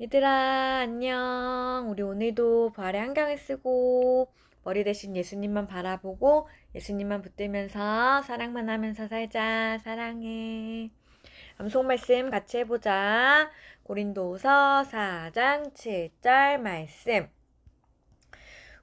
얘들아, 안녕. 우리 오늘도 부활의 한강을 쓰고 머리 대신 예수님만 바라보고 예수님만 붙들면서 사랑만 하면서 살자. 사랑해. 암송 말씀 같이 해보자. 고린도서 4장 7절 말씀.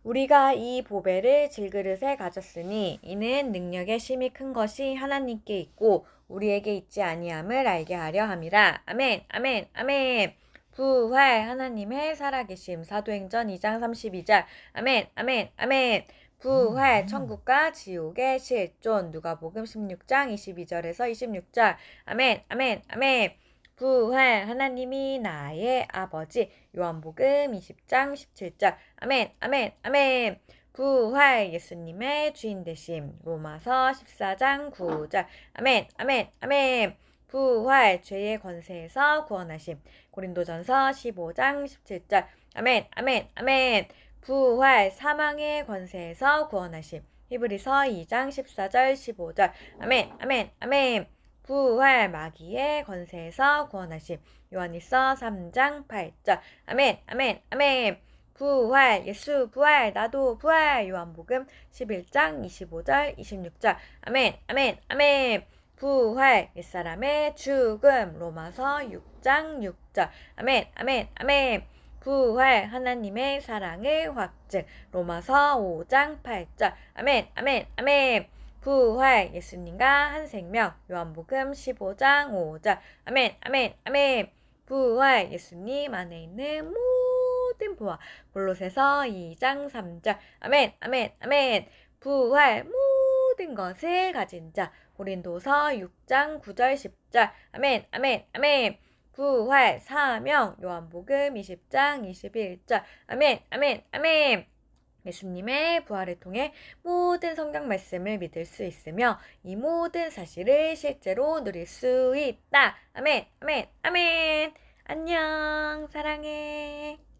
우리가 이 보배를 질그릇에 가졌으니 이는 능력의 심이 큰 것이 하나님께 있고 우리에게 있지 아니함을 알게 하려 함이라. 아멘, 아멘, 아멘. 부활 하나님의 살아계심. 사도행전 2장 32절. 아멘 아멘 아멘. 부활 천국과 지옥의 실존. 누가복음 16장 22절에서 26절. 아멘 아멘 아멘. 부활 하나님이 나의 아버지. 요한복음 20장 17절. 아멘 아멘 아멘. 부활 예수님의 주인 되심. 로마서 14장 9절. 아멘 아멘 아멘 부활 죄의 권세에서 구원하심. 고린도전서 15장 17절. 아멘 아멘 아멘. 부활 사망의 권세에서 구원하심. 히브리서 2장 14절 15절. 아멘 아멘 아멘. 부활 마귀의 권세에서 구원하심. 요한일서 3장 8절. 아멘 아멘 아멘. 부활 예수 부활 나도 부활. 요한복음 11장 25절 26절. 아멘 아멘 아멘 부활. 옛사람의 죽음. 로마서 6장 6절. 아멘 아멘 아멘. 부활. 하나님의 사랑의 확증. 로마서 5장 8절. 아멘 아멘 아멘. 부활. 예수님과 한 생명. 요한복음 15장 5절. 아멘 아멘 아멘. 부활. 예수님 안에 있는 모든 부활. 볼로새서 2장 3절. 아멘 아멘 아멘. 부활 모든 것을 가진 자 고린도서 6장 9절 10절 아멘 아멘 아멘 부활 사명 요한복음 20장 21절 아멘 아멘 아멘 예수님의 부활을 통해 모든 성경 말씀을 믿을 수 있으며 이 모든 사실을 실제로 누릴 수 있다. 아멘, 아멘, 아멘. 안녕, 사랑해.